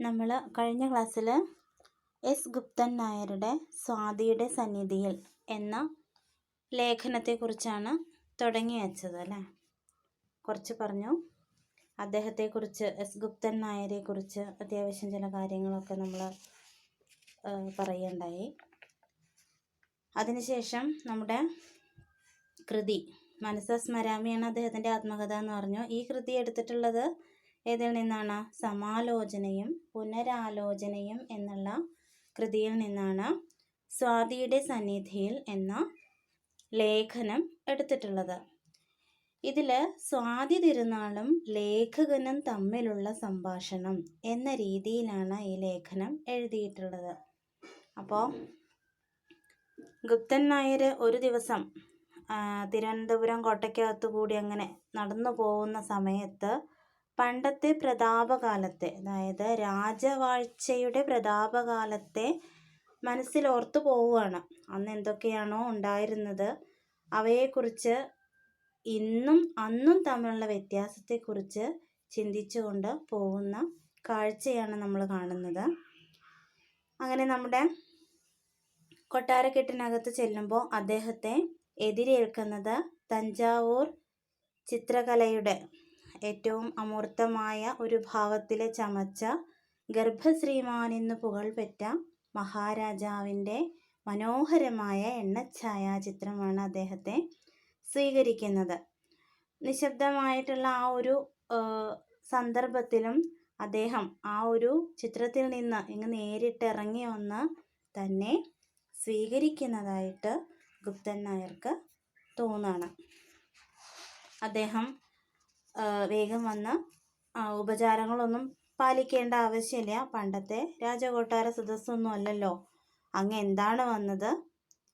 നമ്മൾ കഴിഞ്ഞ ക്ലാസ്സിൽ എസ് ഗുപ്തൻ നായരുടെ സ്വാതിയുടെ സന്നിധിയിൽ എന്ന ലേഖനത്തെക്കുറിച്ചാണ് തുടങ്ങി വച്ചത് അല്ലേ? കുറച്ച് പറഞ്ഞു. അദ്ദേഹത്തെക്കുറിച്ച് എസ് ഗുപ്തൻ നായരെക്കുറിച്ച് അത്യാവശ്യം ചില കാര്യങ്ങളൊക്കെ നമ്മൾ പറയുകയുണ്ടായി. അതിനുശേഷം നമ്മുടെ കൃതി മനസ്സ സ്മരാമിയാണ് അദ്ദേഹത്തിന്റെ ആത്മകഥ എന്ന് പറഞ്ഞു. ഈ കൃതി എടുത്തിട്ടുള്ളത് ഏതിൽ നിന്നാണ്? സമാലോചനയും പുനരാലോചനയും എന്നുള്ള കൃതിയിൽ നിന്നാണ് സ്വാതിയുടെ സന്നിധിയിൽ എന്ന ലേഖനം എടുത്തിട്ടുള്ളത്. ഇതിൽ സ്വാതി തിരുനാളും ലേഖകനും തമ്മിലുള്ള സംഭാഷണം എന്ന രീതിയിലാണ് ഈ ലേഖനം എഴുതിയിട്ടുള്ളത്. അപ്പോൾ ഗുപ്തൻ നായർ ഒരു ദിവസം തിരുവനന്തപുരം കോട്ടയ്ക്കകത്ത് കൂടി അങ്ങനെ നടന്നു പോകുന്ന സമയത്ത് പണ്ടത്തെ പ്രതാപകാലത്തെ അതായത് രാജവാഴ്ചയുടെ പ്രതാപകാലത്തെ മനസ്സിൽ ഓർത്തു പോവുകയാണ്. അന്ന് എന്തൊക്കെയാണോ ഉണ്ടായിരുന്നത് അവയെക്കുറിച്ച് ഇന്നും അന്നും തമ്മിലുള്ള വ്യത്യാസത്തെക്കുറിച്ച് ചിന്തിച്ചുകൊണ്ട് പോകുന്ന കാഴ്ചയാണ് നമ്മൾ കാണുന്നത്. അങ്ങനെ നമ്മുടെ കൊട്ടാരക്കെട്ടിനകത്ത് ചെല്ലുമ്പോൾ അദ്ദേഹത്തെ എതിരേൽക്കുന്നത് തഞ്ചാവൂർ ചിത്രകലയുടെ ഏറ്റവും അമൂർത്തമായ ഒരു ഭാവത്തിലെ ചമച്ച ഗർഭശ്രീമാൻ എന്ന് പുകൾപെറ്റ മഹാരാജാവിന്റെ മനോഹരമായ എണ്ണഛായാചിത്രമാണ് അദ്ദേഹത്തെ സ്വീകരിക്കുന്നത്. നിശബ്ദമായിട്ടുള്ള ആ ഒരു സന്ദർഭത്തിലും അദ്ദേഹം ആ ഒരു ചിത്രത്തിൽ നിന്ന് ഇങ്ങ് നേരിട്ടിറങ്ങി വന്ന് തന്നെ സ്വീകരിക്കുന്നതായിട്ട് ഗുപ്തൻ നായർക്ക് തോന്നാണ്. അദ്ദേഹം വേഗം വന്ന് ഉപചാരങ്ങളൊന്നും പാലിക്കേണ്ട ആവശ്യമില്ല. പണ്ടത്തെ രാജകൊട്ടാര സദസ്സൊന്നും അല്ലല്ലോ. അങ്ങ് എന്താണ് വന്നത്?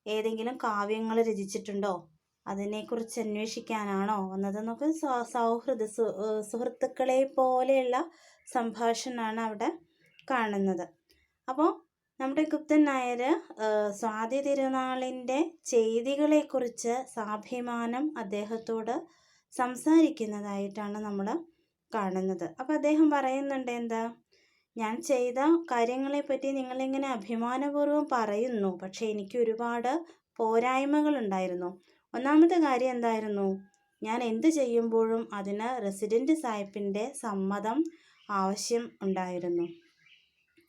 ഏതെങ്കിലും കാവ്യങ്ങൾ രചിച്ചിട്ടുണ്ടോ? അതിനെക്കുറിച്ച് അന്വേഷിക്കാനാണോ വന്നതെന്നൊക്കെ സൗഹൃദ സുഹൃത്തുക്കളെ പോലെയുള്ള സംഭാഷണമാണ് അവിടെ കാണുന്നത്. അപ്പോൾ നമ്മുടെ ഗുപ്തൻ നായർ സ്വാതി തിരുനാളിന്റെ ചെയ്തികളെക്കുറിച്ച് സാഭിമാനം അദ്ദേഹത്തോട് സംസാരിക്കുന്നതായിട്ടാണ് നമ്മൾ കാണുന്നത്. അപ്പോൾ അദ്ദേഹം പറയുന്നുണ്ട് എന്താ? ഞാൻ ചെയ്ത കാര്യങ്ങളെപ്പറ്റി നിങ്ങളിങ്ങനെ അഭിമാനപൂർവം പറയുന്നു. പക്ഷേ എനിക്ക് ഒരുപാട് പോരായ്മകളുണ്ടായിരുന്നു ഒന്നാമത്തെ കാര്യം എന്തായിരുന്നു? ഞാൻ എന്ത് ചെയ്യുമ്പോഴും അതിന് റെസിഡന്റ് സാഹിബിന്റെ സമ്മതം ആവശ്യം ഉണ്ടായിരുന്നു.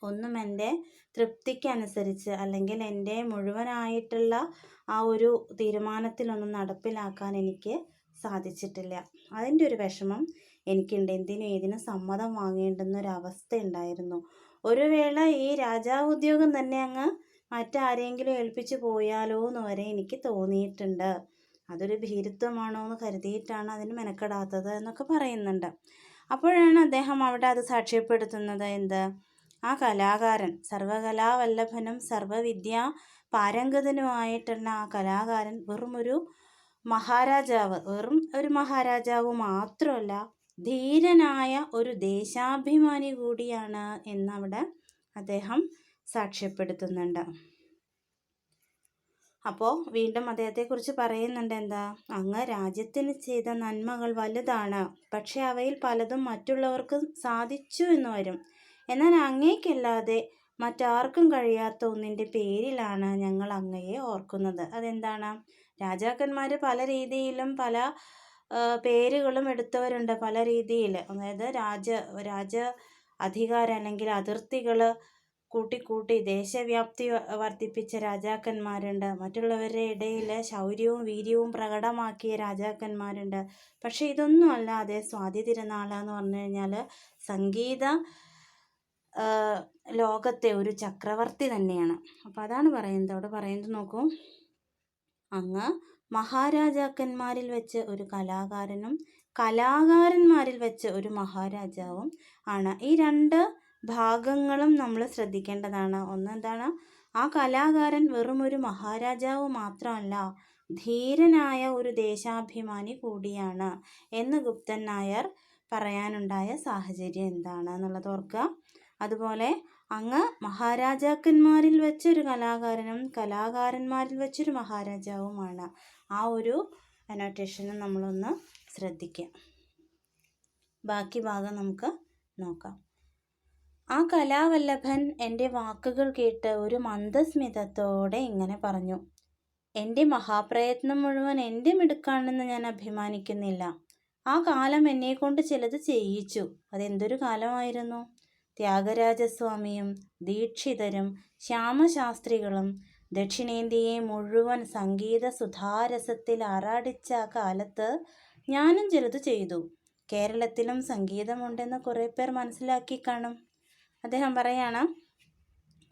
ഒന്നും എന്റെ തൃപ്തിക്കനുസരിച്ച് അല്ലെങ്കിൽ എന്റെ മുഴുവനായിട്ടുള്ള ആ ഒരു തീരുമാനത്തിലൊന്നും നടപ്പിലാക്കാൻ എനിക്ക് സാധിച്ചിട്ടില്ല. അതിന്റെ ഒരു വിഷമം എനിക്കുണ്ട്. എന്തിനും ഏതിനും സമ്മതം വാങ്ങേണ്ടുന്ന ഒരു അവസ്ഥ ഉണ്ടായിരുന്നു ഒരു വേള ഈ രാജാവ് ഉദ്യോഗം തന്നെ അങ്ങ് മറ്റാരെങ്കിലും ഏൽപ്പിച്ചു പോയാലോ എന്ന് വരെ എനിക്ക് തോന്നിയിട്ടുണ്ട്. അതൊരു ഭീരുത്വമാണോ എന്ന് കരുതിയിട്ടാണ് അതിന് മെനക്കെടാത്തത് എന്നൊക്കെ പറയുന്നുണ്ട്. അപ്പോഴാണ് അദ്ദേഹം അവിടെ അത് സാക്ഷ്യപ്പെടുത്തുന്നത്. എന്ത്? ആ കലാകാരൻ സർവകലാവല്ലഭനും സർവവിദ്യ പാരംഗതനുമായിട്ടുള്ള ആ കലാകാരൻ വെറും ഒരു മഹാരാജാവ് വെറും ഒരു മഹാരാജാവ് മാത്രമല്ല ധീരനായ ഒരു ദേശാഭിമാനി കൂടിയാണ് എന്നവിടെ അദ്ദേഹം സാക്ഷ്യപ്പെടുത്തുന്നുണ്ട്. അപ്പോൾ വീണ്ടും അദ്ദേഹത്തെക്കുറിച്ച് പറയുന്നുണ്ട് എന്താ? അങ്ങ് രാജ്യത്തിന് ചെയ്ത നന്മകൾ വലുതാണ് പക്ഷേ അവയിൽ പലതും മറ്റുള്ളവർക്ക് സാധിച്ചു എന്ന് വരും. എന്നാൽ അങ്ങേക്കല്ലാതെ മറ്റാർക്കും കഴിയാത്ത ഒന്നിന്റെ പേരിലാണ് ഞങ്ങൾ അങ്ങയെ ഓർക്കുന്നത്. അതെന്താണ്? രാജാക്കന്മാർ പല രീതിയിലും പല പേരുകളും എടുത്തവരുണ്ട് പല രീതിയിൽ അതായത് രാജ രാജ അധികാരം അല്ലെങ്കിൽ അതിർത്തികൾ കൂട്ടിക്കൂട്ടി ദേശവ്യാപ്തി വർദ്ധിപ്പിച്ച രാജാക്കന്മാരുണ്ട്. മറ്റുള്ളവരുടെ ഇടയിൽ ശൗര്യവും വീര്യവും പ്രകടമാക്കിയ രാജാക്കന്മാരുണ്ട്. പക്ഷേ ഇതൊന്നും അല്ലാതെ സ്വാതി തിരുനാളെന്ന് പറഞ്ഞു കഴിഞ്ഞാൽ സംഗീത ലോകത്തെ ഒരു ചക്രവർത്തി തന്നെയാണ്. അപ്പോൾ അതാണ് പറയുന്നത്. അവിടെ പറയുന്നത് നോക്കൂ. അങ്ങ് മഹാരാജാക്കന്മാരിൽ വെച്ച് ഒരു കലാകാരനും കലാകാരന്മാരിൽ വെച്ച് ഒരു മഹാരാജാവും ആണ്. ഈ രണ്ട് ഭാഗങ്ങളും നമ്മൾ ശ്രദ്ധിക്കേണ്ടതാണ്. ഒന്ന് എന്താണ്? ആ കലാകാരൻ വെറും ഒരു മഹാരാജാവ് മാത്രമല്ല ധീരനായ ഒരു ദേശാഭിമാനി കൂടിയാണ് എന്ന് ഗുപ്തൻ നായർ പറയാനുണ്ടായ സാഹചര്യം എന്താണ് എന്നുള്ളത് ഓർക്കുക. അതുപോലെ അങ്ങ് മഹാരാജാക്കന്മാരിൽ വെച്ചൊരു കലാകാരനും കലാകാരന്മാരിൽ വെച്ചൊരു മഹാരാജാവുമാണ്. ആ ഒരു അനോട്ടേഷനും നമ്മളൊന്ന് ശ്രദ്ധിക്കുക ബാക്കി ഭാഗം നമുക്ക് നോക്കാം. ആ കലാവല്ലഭൻ എന്റെ വാക്കുകൾ കേട്ട് ഒരു മന്ദസ്മിതത്തോടെ ഇങ്ങനെ പറഞ്ഞു. എന്റെ മഹാപ്രയത്നം മുഴുവൻ എന്റെ മിടുക്കാണെന്ന് ഞാൻ അഭിമാനിക്കുന്നില്ല. ആ കാലം എന്നെക്കൊണ്ട് ചിലത് ചെയ്യിച്ചു. അതെന്തൊരു കാലമായിരുന്നു? ത്യാഗരാജസ്വാമിയും ദീക്ഷിതരും ശ്യാമശാസ്ത്രികളും ദക്ഷിണേന്ത്യയെ മുഴുവൻ സംഗീത സുധാരസത്തിൽ ആറാടിച്ച ആ കാലത്ത് ഞാനും ചിലത് ചെയ്തു. കേരളത്തിലും സംഗീതമുണ്ടെന്ന് കുറേ പേർ മനസ്സിലാക്കി കാണും. അദ്ദേഹം പറയാണ്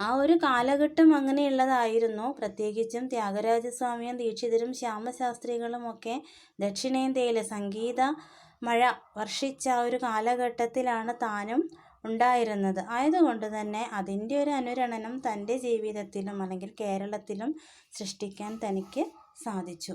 ആ ഒരു കാലഘട്ടം അങ്ങനെയുള്ളതായിരുന്നു. പ്രത്യേകിച്ചും ത്യാഗരാജസ്വാമിയും ദീക്ഷിതരും ശ്യാമശാസ്ത്രികളും ഒക്കെ ദക്ഷിണേന്ത്യയിലെ സംഗീത മഴ വർഷിച്ച ഒരു കാലഘട്ടത്തിലാണ് താനും ഉണ്ടായിരുന്നത്. ആയതുകൊണ്ട് തന്നെ അതിന്റെ ഒരു അനുരണനം തന്റെ ജീവിതത്തിലും അല്ലെങ്കിൽ കേരളത്തിലും സൃഷ്ടിക്കാൻ തനിക്ക് സാധിച്ചു.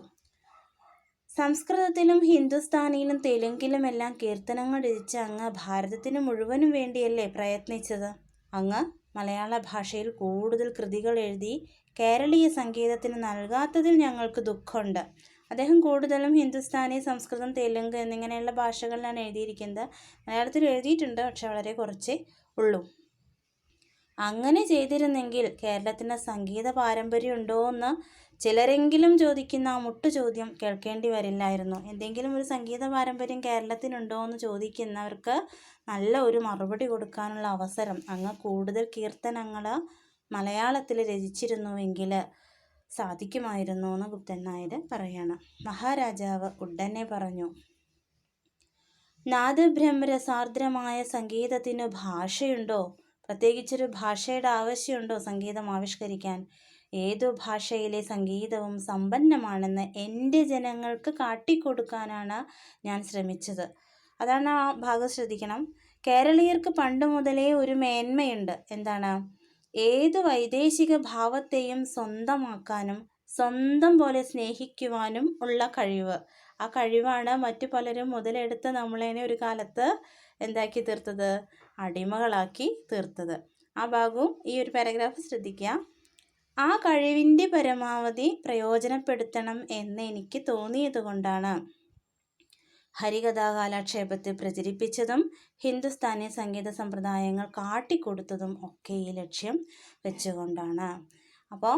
സംസ്കൃതത്തിലും ഹിന്ദുസ്ഥാനിയിലും തെലുങ്കിലുമെല്ലാം കീർത്തനങ്ങൾ രചിച്ച അങ്ങ് ഭാരതത്തിന് മുഴുവനും വേണ്ടിയല്ലേ പ്രയത്നിച്ചത്? അങ്ങ് മലയാള ഭാഷയിൽ കൂടുതൽ കൃതികൾ എഴുതി കേരളീയ സംഗീതത്തിന് നൽകാത്തതിൽ ഞങ്ങൾക്ക് ദുഃഖമുണ്ട്. അദ്ദേഹം കൂടുതലും ഹിന്ദുസ്ഥാനി സംസ്കൃതം തെലുങ്ക് എന്നിങ്ങനെയുള്ള ഭാഷകളിലാണ് എഴുതിയിരിക്കുന്നത്. മലയാളത്തിൽ എഴുതിയിട്ടുണ്ട് പക്ഷെ വളരെ കുറച്ച് ഉള്ളൂ. അങ്ങനെ ചെയ്തിരുന്നെങ്കിൽ കേരളത്തിന് സംഗീത പാരമ്പര്യം ഉണ്ടോ എന്ന് ചിലരെങ്കിലും ചോദിക്കുന്ന ആ മുട്ടു ചോദ്യം കേൾക്കേണ്ടി വരില്ലായിരുന്നു. എന്തെങ്കിലും ഒരു സംഗീത പാരമ്പര്യം കേരളത്തിനുണ്ടോ എന്ന് ചോദിക്കുന്നവർക്ക് നല്ല ഒരു മറുപടി കൊടുക്കാനുള്ള അവസരം അങ്ങ് കൂടുതൽ കീർത്തനങ്ങൾ മലയാളത്തിൽ രചിച്ചിരുന്നുവെങ്കിൽ സാധിക്കുമായിരുന്നു എന്ന് ഗുപ്തൻ നായർ പറയണം. മഹാരാജാവ് ഉടനെ പറഞ്ഞു നാദബ്രഹ്മരസാർദ്രമായ സംഗീതത്തിന് ഭാഷയുണ്ടോ? പ്രത്യേകിച്ചൊരു ഭാഷയുടെ ആവശ്യമുണ്ടോ സംഗീതം ആവിഷ്കരിക്കാൻ? ഏതു ഭാഷയിലെ സംഗീതവും സമ്പന്നമാണെന്ന് എന്റെ ജനങ്ങൾക്ക് കാട്ടിക്കൊടുക്കാനാണ് ഞാൻ ശ്രമിച്ചത്. അതാണ് ആ ഭാഗം ശ്രദ്ധിക്കണം. കേരളീയർക്ക് പണ്ട് മുതലേ ഒരു മേന്മയുണ്ട്. എന്താണ്? ഏത് വൈദേശിക ഭാവത്തെയും സ്വന്തമാക്കാനും സ്വന്തം പോലെ സ്നേഹിക്കുവാനും ഉള്ള കഴിവ്. ആ കഴിവാണ് മറ്റു പലരും മുതലെടുത്ത് നമ്മളതിനെ ഒരു കാലത്ത് എന്താക്കി തീർത്തത്? അടിമകളാക്കി തീർത്തത്. ആ ഭാഗവും ഈ ഒരു പാരഗ്രാഫ് ശ്രദ്ധിക്കുക. ആ കഴിവിന്റെ പരമാവധി പ്രയോജനപ്പെടുത്തണം എന്ന് എനിക്ക് തോന്നിയത് കൊണ്ടാണ്. ഹരികഥാകാലാക്ഷേപത്തെ പ്രചരിപ്പിച്ചതും ഹിന്ദുസ്ഥാനി സംഗീത സമ്പ്രദായങ്ങൾ കാട്ടിക്കൊടുത്തതും ഒക്കെ ഈ ലക്ഷ്യം വെച്ചുകൊണ്ടാണ്. അപ്പോൾ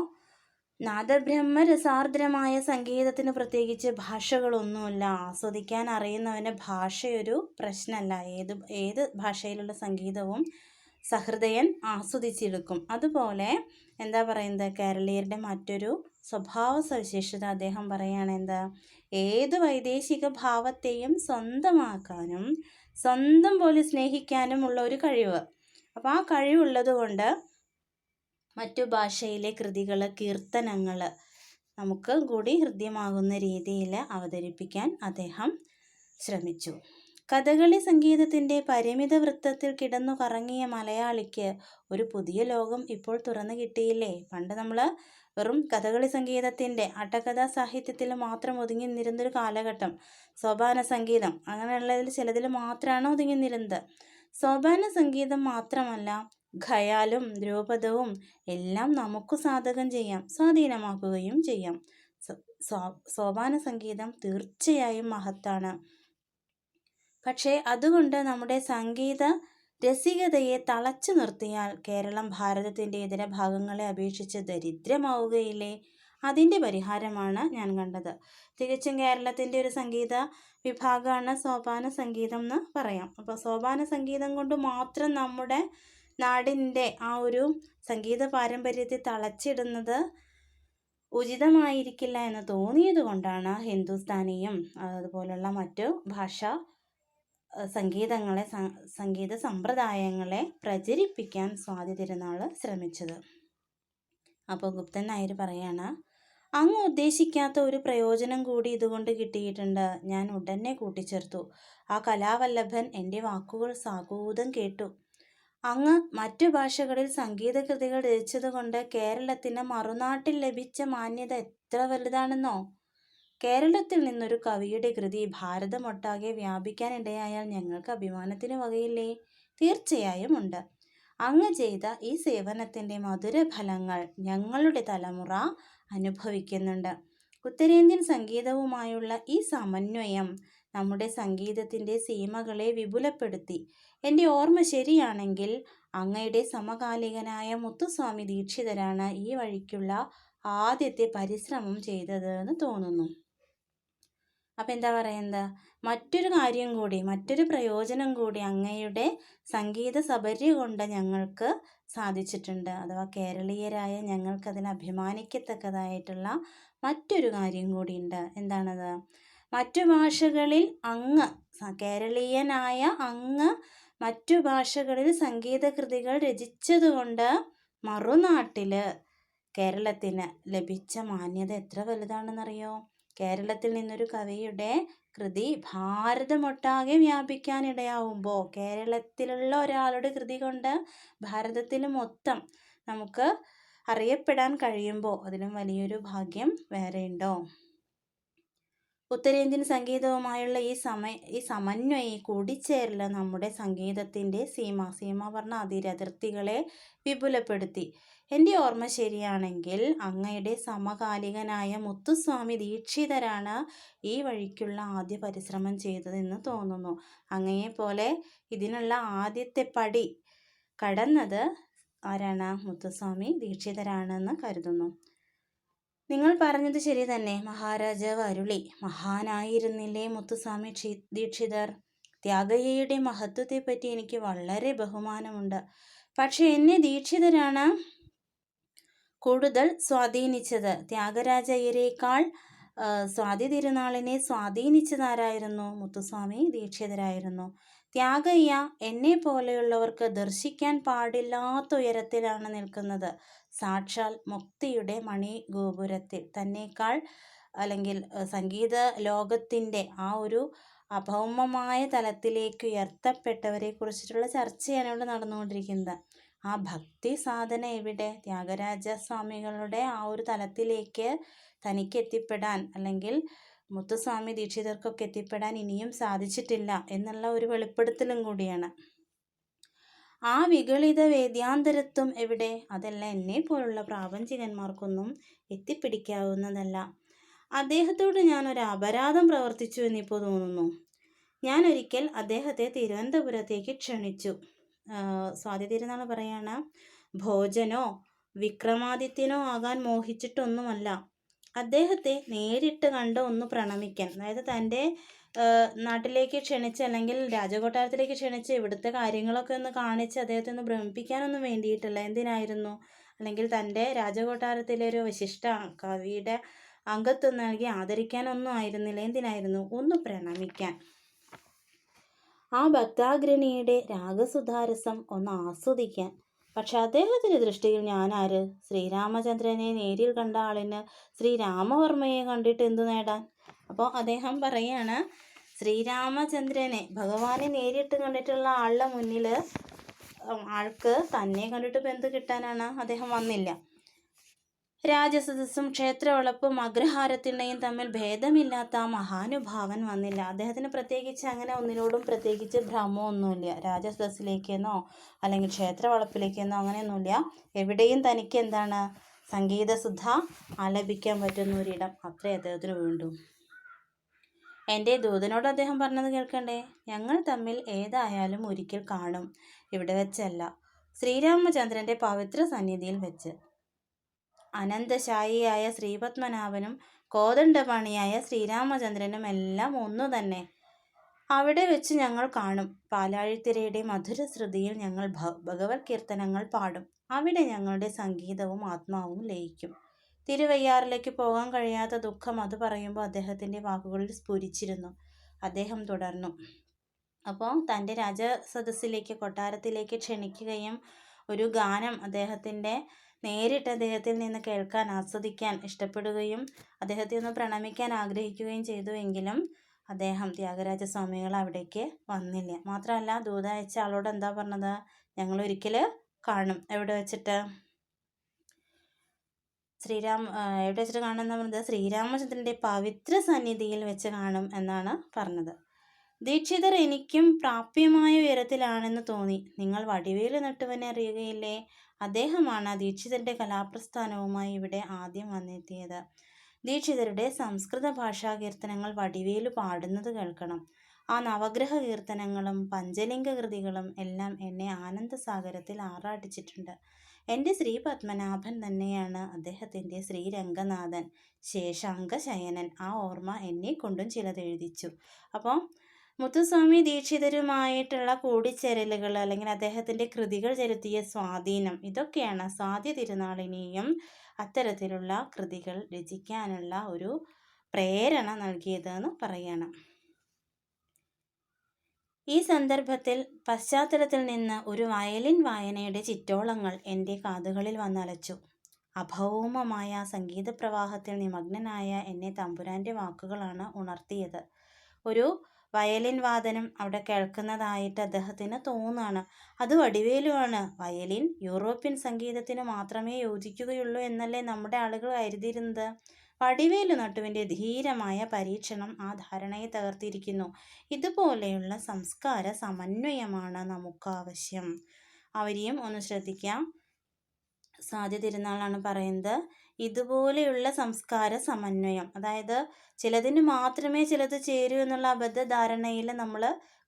നാദബ്രഹ്മ രസാർദ്രമായ സംഗീതത്തിന് പ്രത്യേകിച്ച് ഭാഷകളൊന്നുമില്ല. ആസ്വദിക്കാൻ അറിയുന്നവന്റെ ഭാഷയൊരു പ്രശ്നമല്ല. ഏത് ഏത് ഭാഷയിലുള്ള സംഗീതവും സഹൃദയൻ ആസ്വദിച്ചെടുക്കും. അതുപോലെ എന്താ പറയുന്നത്? കേരളീയരുടെ മറ്റൊരു സ്വഭാവ സവിശേഷത അദ്ദേഹം പറയുകയാണ് എന്താ ഏത് വൈദേശിക ഭാവത്തെയും സ്വന്തമാക്കാനും സ്വന്തം പോലെ സ്നേഹിക്കാനും ഉള്ള ഒരു കഴിവ്. അപ്പോൾ ആ കഴിവുള്ളത് കൊണ്ട് മറ്റു ഭാഷയിലെ കൃതികൾ കീർത്തനങ്ങൾ നമുക്ക് കൂടി ഹൃദ്യമാകുന്ന രീതിയിൽ അവതരിപ്പിക്കാൻ അദ്ദേഹം ശ്രമിച്ചു. കഥകളി സംഗീതത്തിന്റെ പരിമിത വൃത്തത്തിൽ കിടന്നു കറങ്ങിയ മലയാളിക്ക് ഒരു പുതിയ ലോകം ഇപ്പോൾ തുറന്നു കിട്ടിയില്ലേ? പണ്ട് നമ്മൾ വെറും കഥകളി സംഗീതത്തിന്റെ അട്ടകഥാ സാഹിത്യത്തിൽ മാത്രം ഒതുങ്ങി നിരുന്നൊരു കാലഘട്ടം. സോപാന സംഗീതം. അങ്ങനെയുള്ളതിൽ ചിലതിൽ മാത്രമാണ് ഒതുങ്ങി നിരുന്നത് സോപാന സംഗീതം മാത്രമല്ല ഖയാലും ദ്രൗപദവും എല്ലാം നമുക്ക് സാധകം ചെയ്യാം സ്വാധീനമാക്കുകയും ചെയ്യാം. സോപാന സംഗീതം തീർച്ചയായും മഹത്താണ്. പക്ഷേ അതുകൊണ്ട് നമ്മുടെ സംഗീത രസികതയെ തളച്ചു നിർത്തിയാൽ കേരളം ഭാരതത്തിന്റെ ഇതര ഭാഗങ്ങളെ അപേക്ഷിച്ച് ദരിദ്രമാവുകയില്ലേ? അതിന്റെ പരിഹാരമാണ് ഞാൻ കണ്ടത്. തികച്ചും കേരളത്തിന്റെ ഒരു സംഗീത വിഭാഗമാണ് സോപാന സംഗീതം എന്ന് പറയാം. അപ്പോൾ സോപാന സംഗീതം കൊണ്ട് മാത്രം നമ്മുടെ നാടിന്റെ ആ ഒരു സംഗീത പാരമ്പര്യത്തെ തളച്ചിടുന്നത് ഉചിതമായിരിക്കില്ല എന്ന് തോന്നിയത് കൊണ്ടാണ് ഹിന്ദുസ്ഥാനിയും അതുപോലുള്ള മറ്റു ഭാഷ സംഗീതങ്ങളെ സംഗീത സമ്പ്രദായങ്ങളെ പ്രചരിപ്പിക്കാൻ സ്വാതി തിരുനാൾ ശ്രമിച്ചത്. അപ്പോൾ ഗുപ്തൻ നായർ പറയാണ് അങ്ങ് ഉദ്ദേശിക്കാത്ത ഒരു പ്രയോജനം കൂടി ഇതുകൊണ്ട് കിട്ടിയിട്ടുണ്ട്. ഞാൻ ഉടനെ കൂട്ടിച്ചേർത്തു. ആ കലാവല്ലഭൻ എന്റെ വാക്കുകൾ സാഗൂതം കേട്ടു. അങ്ങ് മറ്റു ഭാഷകളിൽ സംഗീതകൃതികൾ രചിച്ചതുകൊണ്ട് കേരളത്തിന് മറുനാട്ടിൽ ലഭിച്ച മാന്യത എത്ര വലുതാണെന്നോ കേരളത്തിൽ നിന്നൊരു കവിയുടെ കൃതി ഭാരതമൊട്ടാകെ വ്യാപിക്കാനിടയായാൽ ഞങ്ങൾക്ക് അഭിമാനത്തിന് വകയില്ലേ? തീർച്ചയായും ഉണ്ട്. അങ്ങ് ചെയ്ത ഈ സേവനത്തിന്റെ മധുരഫലങ്ങൾ ഞങ്ങളുടെ തലമുറ അനുഭവിക്കുന്നുണ്ട്. ഉത്തരേന്ത്യൻ സംഗീതവുമായുള്ള ഈ സമന്വയം നമ്മുടെ സംഗീതത്തിന്റെ സീമകളെ വിപുലപ്പെടുത്തി. എന്റെ ഓർമ്മ ശരിയാണെങ്കിൽ അങ്ങയുടെ സമകാലികനായ മുത്തുസ്വാമി ദീക്ഷിതരാണ് ഈ വഴിക്കുള്ള ആദ്യത്തെ പരിശ്രമം ചെയ്തതെന്ന് തോന്നുന്നു. അപ്പം എന്താ പറയുന്നത്? മറ്റൊരു കാര്യം കൂടി മറ്റൊരു പ്രയോജനം കൂടി അങ്ങയുടെ സംഗീത സബര്യ കൊണ്ട് ഞങ്ങൾക്ക് സാധിച്ചിട്ടുണ്ട്. അഥവാ കേരളീയരായ ഞങ്ങൾക്കതിൽ അഭിമാനിക്കത്തക്കതായിട്ടുള്ള മറ്റൊരു കാര്യം കൂടിയുണ്ട്. എന്താണത്? മറ്റു ഭാഷകളിൽ അങ്ങ് കേരളീയനായ അങ്ങ് മറ്റു ഭാഷകളിൽ സംഗീത കൃതികൾ രചിച്ചതുകൊണ്ട് മറുനാട്ടിൽ കേരളത്തിന് ലഭിച്ച മാന്യത എത്ര വലുതാണെന്നറിയോ? കേരളത്തിൽ നിന്നൊരു കവിയുടെ കൃതി ഭാരതമൊട്ടാകെ വ്യാപിക്കാനിടയാവുമ്പോൾ കേരളത്തിലുള്ള ഒരാളുടെ കൃതി കൊണ്ട് ഭാരതത്തിൽ മൊത്തം നമുക്ക് അറിയപ്പെടാൻ കഴിയുമ്പോൾ അതിലും വലിയൊരു ഭാഗ്യം വേറെയുണ്ടോ? ഉത്തരേന്ത്യൻ സംഗീതവുമായുള്ള ഈ സമയ ഈ സമന്വയ കൂടിച്ചേരൽ നമ്മുടെ സംഗീതത്തിന്റെ സീമ സീമ പറഞ്ഞ അതിരതിർത്തികളെ വിപുലപ്പെടുത്തി. എന്റെ ഓർമ്മ ശരിയാണെങ്കിൽ അങ്ങയുടെ സമകാലികനായ മുത്തുസ്വാമി ദീക്ഷിതരാണ് ഈ വഴിക്കുള്ള ആദ്യ പരിശ്രമം ചെയ്തതെന്ന് തോന്നുന്നു. അങ്ങയെപ്പോലെ ഇതിനുള്ള ആദ്യത്തെ പടി കടന്നത് ആരാണ്? മുത്തുസ്വാമി ദീക്ഷിതരാണെന്ന് കരുതുന്നു. നിങ്ങൾ പറഞ്ഞത് ശരി തന്നെ. മഹാരാജാവ് അരുളി. മഹാനായിരുന്നില്ലേ മുത്തുസ്വാമി ദീക്ഷിതർ? ത്യാഗയ്യയുടെ മഹത്വത്തെപ്പറ്റി എനിക്ക് വളരെ ബഹുമാനമുണ്ട്. പക്ഷെ എന്നെ ദീക്ഷിതരാണ് കൂടുതൽ സ്വാധീനിച്ചത്. ത്യാഗരാജയ്യരേക്കാൾ സ്വാതി തിരുനാളിനെ സ്വാധീനിച്ചതാരായിരുന്നു? മുത്തുസ്വാമി ദീക്ഷിതരായിരുന്നു. ത്യാഗയ്യ എന്നെ പോലെയുള്ളവർക്ക് ദർശിക്കാൻ പാടില്ലാത്ത ഉയരത്തിലാണ് നിൽക്കുന്നത്. സാക്ഷാൽ മുക്തിയുടെ മണി ഗോപുരത്തിൽ തന്നേക്കാൾ അല്ലെങ്കിൽ സംഗീത ലോകത്തിന്റെ ആ ഒരു അഭൗമമായ തലത്തിലേക്ക് ഉയർത്തപ്പെട്ടവരെ കുറിച്ചിട്ടുള്ള ചർച്ചയാണ് ഇവിടെ നടന്നുകൊണ്ടിരിക്കുന്നത്. ആ ഭക്തി സാധന എവിടെ? ത്യാഗരാജ സ്വാമികളുടെ ആ ഒരു തലത്തിലേക്ക് തനിക്ക് എത്തിപ്പെടാൻ അല്ലെങ്കിൽ മുത്തുസ്വാമി ദീക്ഷിതർക്കൊക്കെ എത്തിപ്പെടാൻ ഇനിയും സാധിച്ചിട്ടില്ല എന്നുള്ള ഒരു വെളിപ്പെടുത്തലും കൂടിയാണ്. ആ വികളിത വേദ്യാന്തരത്വം എവിടെ? അതല്ല എന്നെ പോലുള്ള പ്രാപഞ്ചികന്മാർക്കൊന്നും എത്തിപ്പിടിക്കാവുന്നതല്ല. അദ്ദേഹത്തോട് ഞാൻ ഒരു അപരാധം പ്രവർത്തിച്ചു എന്നിപ്പോൾ തോന്നുന്നു. ഞാൻ ഒരിക്കൽ അദ്ദേഹത്തെ തിരുവനന്തപുരത്തേക്ക് ക്ഷണിച്ചു. സ്വാതി തിരുനാൾ പറയാണ്. ഭോജനോ വിക്രമാദിത്യനോ ആകാൻ മോഹിച്ചിട്ടൊന്നുമല്ല. അദ്ദേഹത്തെ നേരിട്ട് കണ്ട് ഒന്ന് പ്രണമിക്കാൻ. അതായത് തന്റെ നാട്ടിലേക്ക് ക്ഷണിച്ച് അല്ലെങ്കിൽ രാജകൊട്ടാരത്തിലേക്ക് ക്ഷണിച്ച് ഇവിടുത്തെ കാര്യങ്ങളൊക്കെ ഒന്ന് കാണിച്ച് അദ്ദേഹത്തെ ഒന്ന് ഭ്രമിപ്പിക്കാനൊന്നും വേണ്ടിയിട്ടല്ല. എന്തിനായിരുന്നു? അല്ലെങ്കിൽ തന്റെ രാജകൊട്ടാരത്തിലെ ഒരു വിശിഷ്ട കവിയുടെ അംഗത്വം നൽകി ആദരിക്കാനൊന്നും ആയിരുന്നില്ല. എന്തിനായിരുന്നു? ഒന്ന് പ്രണമിക്കാൻ. ആ ഭക്താഗ്രണിയുടെ രാഗസുധാരസം ഒന്ന് ആസ്വദിക്കാൻ. പക്ഷെ അദ്ദേഹത്തിന്റെ ദൃഷ്ടിയിൽ ഞാനാര്? ശ്രീരാമചന്ദ്രനെ നേരിൽ കണ്ട ആളിന് ശ്രീരാമവർമ്മയെ കണ്ടിട്ട് എന്തു നേടാൻ? അപ്പോൾ അദ്ദേഹം പറയാണ് ശ്രീരാമചന്ദ്രനെ ഭഗവാനെ നേരിട്ട് കണ്ടിട്ടുള്ള ആളുടെ മുന്നിൽ ആൾക്ക് തന്നെ കണ്ടിട്ട് ബന്ധു കിട്ടാനാണ്? അദ്ദേഹം വന്നില്ല. രാജസദസ്സും ക്ഷേത്രവളപ്പും അഗ്രഹാരത്തിന്റെയും തമ്മിൽ ഭേദമില്ലാത്ത ആ മഹാനുഭാവൻ വന്നില്ല. അദ്ദേഹത്തിന് പ്രത്യേകിച്ച് അങ്ങനെ ഒന്നിനോടും പ്രത്യേകിച്ച് ഭ്രമമൊന്നുമില്ല. രാജസദസ്സിലേക്കെന്നോ അല്ലെങ്കിൽ ക്ഷേത്രവളപ്പിലേക്കെന്നോ അങ്ങനെയൊന്നുമില്ല. എവിടെയും തനിക്ക് എന്താണ് സംഗീതസുധ ആലപിക്കാൻ പറ്റുന്ന ഒരിടം അത്രേ അദ്ദേഹത്തിന് വേണ്ടു. എന്റെ ദൂതനോട് അദ്ദേഹം പറഞ്ഞത് കേൾക്കണ്ടേ? ഞങ്ങൾ തമ്മിൽ ഏതായാലും ഒരിക്കൽ കാണും. ഇവിടെ വെച്ചല്ല. ശ്രീരാമചന്ദ്രന്റെ പവിത്ര സന്നിധിയിൽ വെച്ച്. അനന്തശായിയായ ശ്രീപത്മനാഭനും കോദണ്ഡപാണിയായ ശ്രീരാമചന്ദ്രനും എല്ലാം ഒന്നു തന്നെ. അവിടെ വെച്ച് ഞങ്ങൾ കാണും. പാലാഴിത്തിരയുടെ മധുരശ്രുതിയിൽ ഞങ്ങൾ ഭഗവത് കീർത്തനങ്ങൾ പാടും. അവിടെ ഞങ്ങളുടെ സംഗീതവും ആത്മാവും ലയിക്കും. തിരുവയ്യാറിലേക്ക് പോകാൻ കഴിയാത്ത ദുഃഖം അത് പറയുമ്പോൾ അദ്ദേഹത്തിന്റെ വാക്കുകളിൽ സ്ഫുരിച്ചിരുന്നു. അദ്ദേഹം തുടർന്നു. അപ്പോൾ തന്റെ രാജസദസ്സിലേക്ക് കൊട്ടാരത്തിലേക്ക് ക്ഷണിക്കുകയും ഒരു ഗാനം അദ്ദേഹത്തിന്റെ നേരിട്ട് അദ്ദേഹത്തിൽ നിന്ന് കേൾക്കാൻ ആസ്വദിക്കാൻ ഇഷ്ടപ്പെടുകയും അദ്ദേഹത്തെ ഒന്ന് പ്രണമിക്കാൻ ആഗ്രഹിക്കുകയും ചെയ്തുവെങ്കിലും അദ്ദേഹം ത്യാഗരാജ സ്വാമികൾ അവിടേക്ക് വന്നില്ല. മാത്രമല്ല ദൂത അയച്ച ആളോട് എന്താ പറഞ്ഞത്? ഞങ്ങൾ ഒരിക്കൽ കാണും. എവിടെ വെച്ചിട്ട്? ശ്രീരാം എവിടെ വെച്ചിട്ട് കാണുമെന്ന് പറഞ്ഞത്? ശ്രീരാമചന്ദ്രന്റെ പവിത്ര സന്നിധിയിൽ വെച്ച് കാണും എന്നാണ് പറഞ്ഞത്. ദീക്ഷിതർ എനിക്കും പ്രാപ്യമായ ഉയരത്തിലാണെന്ന് തോന്നി. നിങ്ങൾ വടിവേൽ നട്ടുവനെ അറിയുകയില്ലേ? അദ്ദേഹമാണ് ദീക്ഷിതരുടെ കലാപ്രസ്ഥാനവുമായി ഇവിടെ ആദ്യം വന്നെത്തിയത്. ദീക്ഷിതരുടെ സംസ്കൃത ഭാഷാ കീർത്തനങ്ങൾ വടിവേലു പാടുന്നത് കേൾക്കണം. ആ നവഗ്രഹ കീർത്തനങ്ങളും പഞ്ചലിംഗ കൃതികളും എല്ലാം എന്നെ ആനന്ദസാഗരത്തിൽ ആറാടിച്ചിട്ടുണ്ട് എന്റെ ശ്രീ പത്മനാഭൻ തന്നെയാണ് അദ്ദേഹത്തിന്റെ ശ്രീരംഗനാഥൻ ശേഷാംഗശയനൻ ആ ഓർമ്മ എന്നെ കൊണ്ടും ചിലതെഴുതിച്ചു. അപ്പോൾ മുത്തുസ്വാമി ദീക്ഷിതരുമായിട്ടുള്ള കൂടിച്ചേരലുകൾ അല്ലെങ്കിൽ അദ്ദേഹത്തിന്റെ കൃതികൾ ചെലുത്തിയ സ്വാധീനം ഇതൊക്കെയാണ് സ്വാതി തിരുനാളിനെയും അത്തരത്തിലുള്ള കൃതികൾ രചിക്കാനുള്ള ഒരു പ്രേരണ നൽകിയതെന്ന് പറയണം. ഈ സന്ദർഭത്തിൽ പശ്ചാത്തലത്തിൽ നിന്ന് ഒരു വയലിൻ വായനയുടെ ചിറ്റോളങ്ങൾ എന്റെ കാതുകളിൽ വന്നലച്ചു. അഭൗമമായ സംഗീത പ്രവാഹത്തിൽ നിമഗ്നനായ എന്നെ തമ്പുരാന്റെ വാക്കുകളാണ് ഉണർത്തിയത്. ഒരു വയലിൻ വാദനം അവിടെ കേൾക്കുന്നതായിട്ട് അദ്ദേഹത്തിന് തോന്നുകയാണ്. അത് വടിവേലുവാണ്. വയലിൻ യൂറോപ്യൻ സംഗീതത്തിന് മാത്രമേ യോജിക്കുകയുള്ളൂ എന്നല്ലേ നമ്മുടെ ആളുകൾ കരുതിയിരുന്നത്. വടിവേലു നട്ടുവിന്റെ ധീരമായ പരീക്ഷണം ആ ധാരണയെ തകർത്തിരിക്കുന്നു. ഇതുപോലെയുള്ള സംസ്കാര സമന്വയമാണ് നമുക്ക് ആവശ്യം അവരെയും ഒന്ന് ശ്രദ്ധിക്കാം. സാധ്യ തിരുനാളാണ് പറയുന്നത്. ഇതുപോലെയുള്ള സംസ്കാര സമന്വയം. അതായത് ചിലതിന് മാത്രമേ ചിലത് ചേരൂ എന്നുള്ള അബദ്ധധാരണയിൽ നമ്മൾ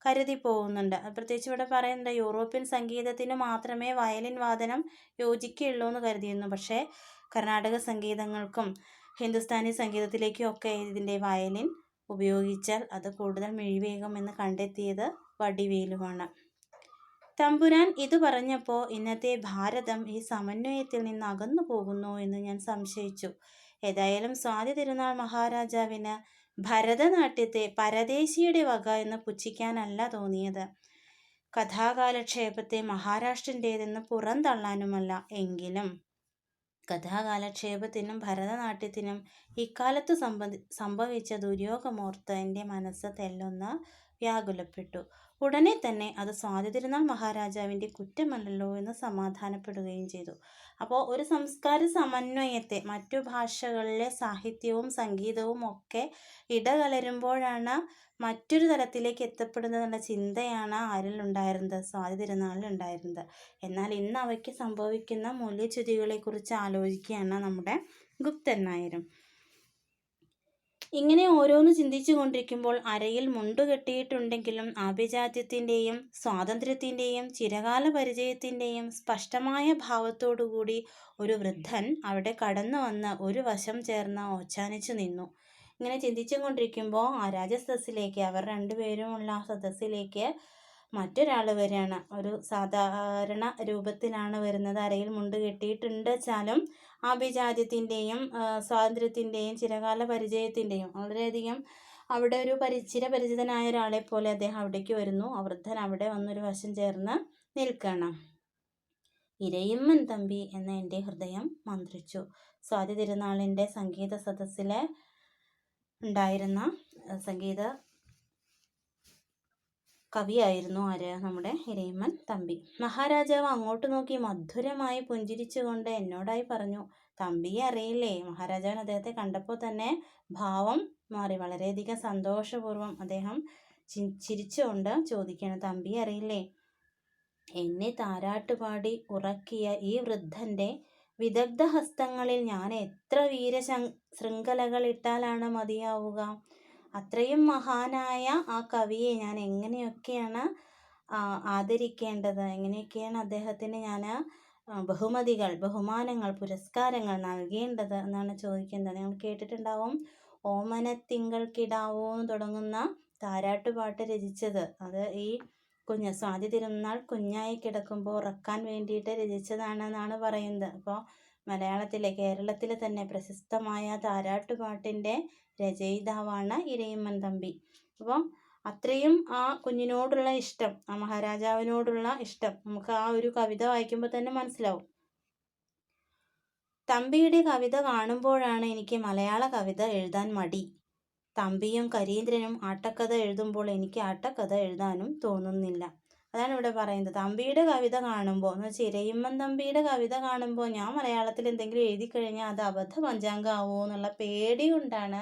കരുതി പോകുന്നുണ്ട്. പ്രത്യേകിച്ച് ഇവിടെ പറയുന്നുണ്ട് യൂറോപ്യൻ സംഗീതത്തിന് മാത്രമേ വയലിൻ വാദനം യോജിക്കുകയുള്ളൂ എന്ന് കരുതിയിരുന്നു. പക്ഷേ കർണാടക സംഗീതങ്ങൾക്കും ഹിന്ദുസ്ഥാനി സംഗീതത്തിലേക്കും ഒക്കെ ഇതിന്റെ വയലിൻ ഉപയോഗിച്ചാൽ അത് കൂടുതൽ മിഴിവേകുമെന്ന് കണ്ടെത്തിയത് വടിവേലുവാണ്. തമ്പുരാൻ ഇത് പറഞ്ഞപ്പോൾ ഇന്നത്തെ ഭാരതം ഈ സമന്വയത്തിൽ നിന്ന് അകന്നു പോകുന്നു എന്ന് ഞാൻ സംശയിച്ചു. ഏതായാലും സ്വാതി തിരുനാൾ മഹാരാജാവിന് ഭരതനാട്യത്തെ പരദേശിയുടെ വക എന്ന് പുച്ഛിക്കാനല്ല തോന്നിയത്. കഥാകാലക്ഷേപത്തെ മഹാരാഷ്ട്രന്റേതെന്ന് പുറന്തള്ളാനുമല്ല. എങ്കിലും കഥാകാലക്ഷേപത്തിനും ഭരതനാട്യത്തിനും ഇക്കാലത്ത് സംഭവിച്ച ദുര്യോഗമോർത്ത് എന്റെ മനസ്സ് തെല്ലൊന്ന് വ്യാകുലപ്പെട്ടു. ഉടനെ തന്നെ അത് സ്വാതി തിരുനാൾ മഹാരാജാവിന്റെ കുറ്റമല്ലല്ലോ എന്ന് സമാധാനപ്പെടുകയും ചെയ്തു. അപ്പോൾ ഒരു സംസ്കാര സമന്വയത്തെ മറ്റു ഭാഷകളിലെ സാഹിത്യവും സംഗീതവും ഒക്കെ ഇടകലരുമ്പോഴാണ് മറ്റൊരു തലത്തിലേക്ക് എത്തപ്പെടുന്നതെന്ന ചിന്തയാണ് ആരിൽ ഉണ്ടായിരുന്നത്? സ്വാതി തിരുനാളിൽ ഉണ്ടായിരുന്നത്. എന്നാൽ ഇന്ന് അവയ്ക്ക് സംഭവിക്കുന്ന മൂല്യച്യുതികളെക്കുറിച്ച് ആലോചിക്കുകയാണ് നമ്മുടെ ഗുപ്തൻ നായരും. ഇങ്ങനെ ഓരോന്ന് ചിന്തിച്ചു കൊണ്ടിരിക്കുമ്പോൾ അരയിൽ മുണ്ടുകെട്ടിയിട്ടുണ്ടെങ്കിലും ആഭിജാത്യത്തിന്റെയും സ്വാതന്ത്ര്യത്തിന്റെയും ചിരകാല പരിചയത്തിന്റെയും സ്പഷ്ടമായ ഭാവത്തോടുകൂടി ഒരു വൃദ്ധൻ അവിടെ കടന്നു വന്ന് ഒരു വശം ചേർന്ന് ഓച്ചാനിച്ചു നിന്നു. ഇങ്ങനെ ചിന്തിച്ചു കൊണ്ടിരിക്കുമ്പോൾ ആ രാജസദസ്സിലേക്ക് അവർ രണ്ടുപേരുമുള്ള സദസ്സിലേക്ക് മറ്റൊരാൾ വരികയാണ് ഒരു സാധാരണ രൂപത്തിലാണ് വരുന്നത്. അരയിൽ മുണ്ട് കെട്ടിയിട്ടുണ്ട് വെച്ചാലും ആഭിജാത്യത്തിന്റെയും സ്വാതന്ത്ര്യത്തിന്റെയും ചിരകാല പരിചയത്തിന്റെയും വളരെയധികം അവിടെ ഒരു പരി ചിരപരിചിതനായ ഒരാളെ പോലെ അദ്ദേഹം അവിടേക്ക് വരുന്നു. വൃദ്ധൻ അവിടെ വന്നൊരു വശം ചേർന്ന് നിൽക്കണം. ഇരയമ്മൻ തമ്പി എന്ന എന്റെ ഹൃദയം മന്ത്രിച്ചു. സ്വാതി തിരുനാളിന്റെ സംഗീത സദസ്സിലെ ഉണ്ടായിരുന്ന സംഗീത കവിയായിരുന്നു ആര്? നമ്മുടെ ഇരയിമ്മൻ തമ്പി. മഹാരാജാവ് അങ്ങോട്ട് നോക്കി മധുരമായി പുഞ്ചിരിച്ചുകൊണ്ട് എന്നോടായി പറഞ്ഞു തമ്പിയെ അറിയില്ലേ? മഹാരാജാവിന് അദ്ദേഹത്തെ കണ്ടപ്പോൾ തന്നെ ഭാവം മാറി. വളരെയധികം സന്തോഷപൂർവം അദ്ദേഹം ചിരിച്ചുകൊണ്ട് ചോദിക്കുകയാണ് തമ്പിയെ അറിയില്ലേ? എന്നെ താരാട്ടുപാടി ഉറക്കിയ ഈ വൃദ്ധന്റെ വിദഗ്ധ ഹസ്തങ്ങളിൽ ഞാൻ എത്ര വീര ശൃംഖലകൾ ഇട്ടാലാണ് മതിയാവുക? അത്രയും മഹാനായ ആ കവിയെ ഞാൻ എങ്ങനെയൊക്കെയാണ് ആദരിക്കേണ്ടത്? എങ്ങനെയൊക്കെയാണ് അദ്ദേഹത്തിന് ഞാൻ ബഹുമതികൾ ബഹുമാനങ്ങൾ പുരസ്കാരങ്ങൾ നൽകേണ്ടത് എന്നാണ് ചോദിക്കുന്നത്. നിങ്ങൾ കേട്ടിട്ടുണ്ടാവും ഓമനത്തിങ്കൾക്കിടാവോ എന്ന് തുടങ്ങുന്ന താരാട്ടുപാട്ട് രചിച്ചത്. അത് ഈ കുഞ്ഞ് സ്വാതി തിരുനാൾ കുഞ്ഞായി കിടക്കുമ്പോൾ ഉറക്കാൻ വേണ്ടിയിട്ട് രചിച്ചതാണെന്നാണ് പറയുന്നത്. അപ്പോൾ മലയാളത്തിലെ കേരളത്തിലെ തന്നെ പ്രശസ്തമായ താരാട്ടുപാട്ടിന്റെ രചയിതാവാണ് ഇരയിമ്മൻ തമ്പി. അപ്പം അത്രയും ആ കുഞ്ഞിനോടുള്ള ഇഷ്ടം ആ മഹാരാജാവിനോടുള്ള ഇഷ്ടം നമുക്ക് ആ ഒരു കവിത വായിക്കുമ്പോൾ തന്നെ മനസ്സിലാവും. തമ്പിയുടെ കവിത കാണുമ്പോഴാണ് എനിക്ക് മലയാള കവിത എഴുതാൻ മടി. തമ്പിയും കരീന്ദ്രനും ആട്ടക്കഥ എഴുതുമ്പോൾ എനിക്ക് ആട്ടക്കഥ എഴുതാനും തോന്നുന്നില്ല. അതാണ് ഇവിടെ പറയുന്നത്. തമ്പിയുടെ കവിത കാണുമ്പോൾ എന്ന് വെച്ചാൽ ഇരയിമ്മൻ തമ്പിയുടെ കവിത കാണുമ്പോൾ ഞാൻ മലയാളത്തിൽ എന്തെങ്കിലും എഴുതി കഴിഞ്ഞാൽ അത് അബദ്ധ പഞ്ചാംഗമാവോ എന്നുള്ള പേടി കൊണ്ടാണ്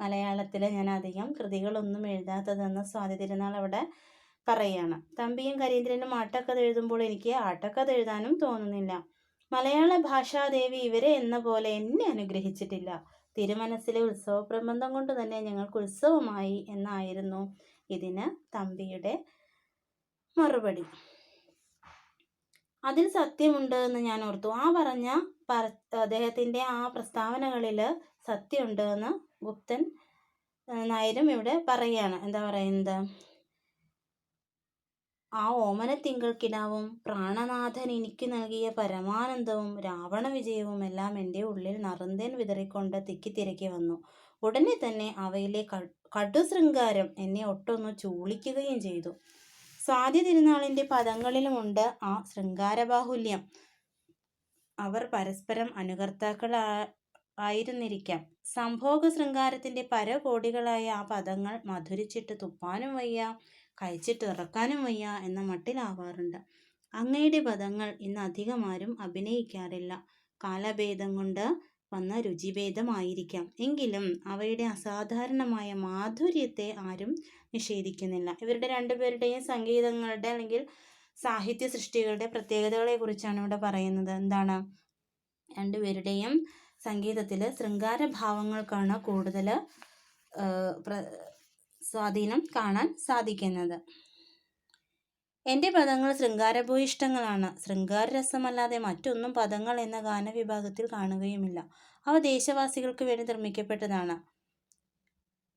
മലയാളത്തിൽ ഞാൻ അധികം കൃതികളൊന്നും എഴുതാത്തതെന്ന് സ്വാതി തിരുനാൾ അവിടെ പറയുകയാണ് തമ്പിയും കരീന്ദ്രനും ആട്ടക്കഥ എഴുതുമ്പോൾ എനിക്ക് ആട്ടക്കഥ എഴുതാനും തോന്നുന്നില്ല. മലയാള ഭാഷാദേവി ഇവരെ എന്ന പോലെ എന്നെ അനുഗ്രഹിച്ചിട്ടില്ല. തിരുമനസ്സിലെ ഉത്സവ പ്രബന്ധം കൊണ്ട് തന്നെ ഞങ്ങൾക്ക് ഉത്സവമായി എന്നായിരുന്നു ഇതിന് തമ്പിയുടെ മറുപടി. അതിൽ സത്യമുണ്ട് എന്ന് ഞാൻ ഓർത്തു. ആ പറഞ്ഞ പറ അദ്ദേഹത്തിന്റെ ആ പ്രസ്താവനകളിൽ സത്യമുണ്ട് എന്ന് ഗുപ്തൻ നായരും ഇവിടെ പറയുകയാണ്. എന്താ പറയുന്നത്? ആ ഓമന തിങ്കൾ കിടാവും പ്രാണനാഥൻ എനിക്ക് നൽകിയ പരമാനന്ദവും രാവണ വിജയവും എല്ലാം എന്റെ ഉള്ളിൽ നറുന്തേൻ വിതറിക്കൊണ്ട് തിക്കിത്തിരക്കി വന്നു. ഉടനെ തന്നെ അവയിലെ കടുശൃംഗാരം എന്നെ ഒട്ടൊന്ന് ചൂളിക്കുകയും ചെയ്തു. സ്വാതി തിരുനാളിന്റെ പദങ്ങളിലുമുണ്ട് ആ ശൃംഗാരബാഹുല്യം. അവർ പരസ്പരം അനുകർത്താക്കളാ ആയിരുന്നിരിക്കാം. സംഭോഗ ശൃംഗാരത്തിന്റെ പരകോടികളായ ആ പദങ്ങൾ മധുരിച്ചിട്ട് തുപ്പാനും വയ്യ കഴിച്ചിട്ട് ഇറക്കാനും വയ്യ എന്ന മട്ടിലാവാറുണ്ട്. അങ്ങയുടെ പദങ്ങൾ ഇന്ന് അധികമാരും അഭിനയിക്കാറില്ല. കാലഭേദം കൊണ്ട് വന്ന രുചിഭേദമായിരിക്കാം. എങ്കിലും അവയുടെ അസാധാരണമായ മാധുര്യത്തെ ആരും നിഷേധിക്കുന്നില്ല. ഇവരുടെ രണ്ടുപേരുടെയും സംഗീതങ്ങളുടെ അല്ലെങ്കിൽ സാഹിത്യ സൃഷ്ടികളുടെ പ്രത്യേകതകളെ കുറിച്ചാണ് ഇവിടെ പറയുന്നത്. എന്താണ്? രണ്ടുപേരുടെയും സംഗീതത്തിൽ ശൃംഗാരഭാവങ്ങൾക്കാണ് കൂടുതൽ സ്വാധീനം കാണാൻ സാധിക്കുന്നത്. എന്റെ പദങ്ങൾ ശൃംഗാരഭൂയിഷ്ടങ്ങളാണ് ശൃംഗാരരസമല്ലാതെ മറ്റൊന്നും പദങ്ങൾ എന്ന ഗാനവിഭാഗത്തിൽ കാണുകയുമില്ല. അവ ദേശവാസികൾക്ക് വേണ്ടി നിർമ്മിക്കപ്പെട്ടതാണ്.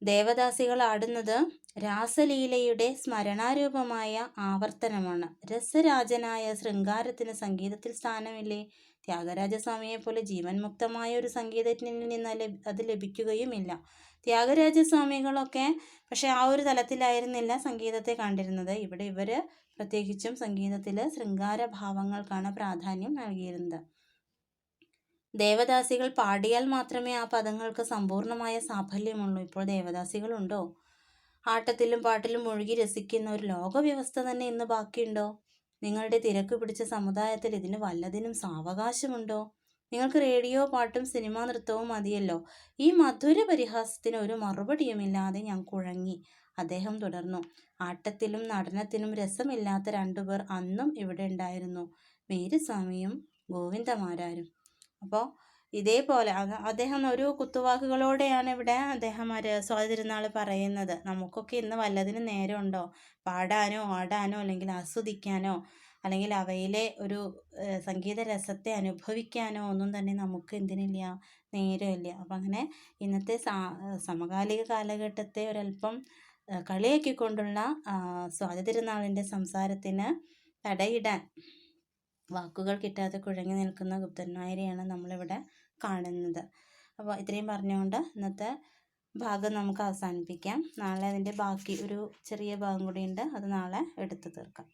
ദേവദാസികൾ ആടുന്നത് രാസലീലയുടെ സ്മരണാരൂപമായ ആവർത്തനമാണ്. രസരാജനായ ശൃംഗാരത്തിന് സംഗീതത്തിൽ സ്ഥാനമില്ലേ? ത്യാഗരാജസ്വാമിയെ പോലെ ജീവൻ മുക്തമായ ഒരു സംഗീതജ്ഞനിൽ നിന്ന് അത് ലഭിക്കുകയുമില്ല. ത്യാഗരാജസ്വാമികളൊക്കെ പക്ഷെ ആ ഒരു തലത്തിലായിരുന്നില്ല സംഗീതത്തെ കണ്ടിരുന്നത്. ഇവിടെ ഇവർ പ്രത്യേകിച്ചും സംഗീതത്തിൽ ശൃംഗാരഭാവങ്ങൾക്കാണ് പ്രാധാന്യം നൽകിയിരുന്നത്. ദേവദാസികൾ പാടിയാൽ മാത്രമേ ആ പദങ്ങൾക്ക് സമ്പൂർണമായ സാഫല്യമുള്ളൂ. ഇപ്പോൾ ദേവദാസികളുണ്ടോ? ആട്ടത്തിലും പാട്ടിലും മുഴുകി രസിക്കുന്ന ഒരു ലോകവ്യവസ്ഥ തന്നെ ഇന്ന് ബാക്കിയുണ്ടോ? നിങ്ങളുടെ തിരക്ക് പിടിച്ച സമുദായത്തിൽ ഇതിന് വല്ലതിനും സാവകാശമുണ്ടോ? നിങ്ങൾക്ക് റേഡിയോ പാട്ടും സിനിമാ നൃത്തവും മതിയല്ലോ. ഈ മധുര പരിഹാസത്തിന് ഒരു മറുപടിയുമില്ലാതെ ഞാൻ കുഴങ്ങി. അദ്ദേഹം തുടർന്നു. ആട്ടത്തിലും നടനത്തിലും രസമില്ലാത്ത രണ്ടുപേർ അന്നും ഇവിടെ ഉണ്ടായിരുന്നു. മേരുസ്വാമിയും ഗോവിന്ദമാരാരും. അപ്പോൾ ഇതേപോലെ അദ്ദേഹം ഒരു കുത്തുവാക്കുകളോടെയാണ് ഇവിടെ അദ്ദേഹം ആ സ്വാതിരുന്നാൾ പറയുന്നത്. നമുക്കൊക്കെ ഇന്ന് വല്ലതിനും നേരമുണ്ടോ? പാടാനോ ആടാനോ അല്ലെങ്കിൽ ആസ്വദിക്കാനോ അല്ലെങ്കിൽ അവയിലെ ഒരു സംഗീത രസത്തെ അനുഭവിക്കാനോ ഒന്നും തന്നെ നമുക്ക് എന്തിനില്ല? നേരമില്ല. അപ്പം അങ്ങനെ ഇന്നത്തെ സമകാലിക കാലഘട്ടത്തെ ഒരല്പം കളിയാക്കിക്കൊണ്ടുള്ള സ്വാതിതിരുനാളിന്റെ സ്വാതി തിരുനാളിന്റെ സംസാരത്തിന് തടയിടാൻ വാക്കുകൾ കിട്ടാതെ കുഴങ്ങി നിൽക്കുന്ന ഗുപ്തന്മാരെയാണ് നമ്മളിവിടെ കാണുന്നത്. അപ്പോൾ ഇത്രയും പറഞ്ഞുകൊണ്ട് ഇന്നത്തെ ഭാഗം നമുക്ക് അവസാനിപ്പിക്കാം. നാളെ അതിന്റെ ബാക്കി ഒരു ചെറിയ ഭാഗം കൂടിയുണ്ട് അത് നാളെ എടുത്തു തീർക്കാം.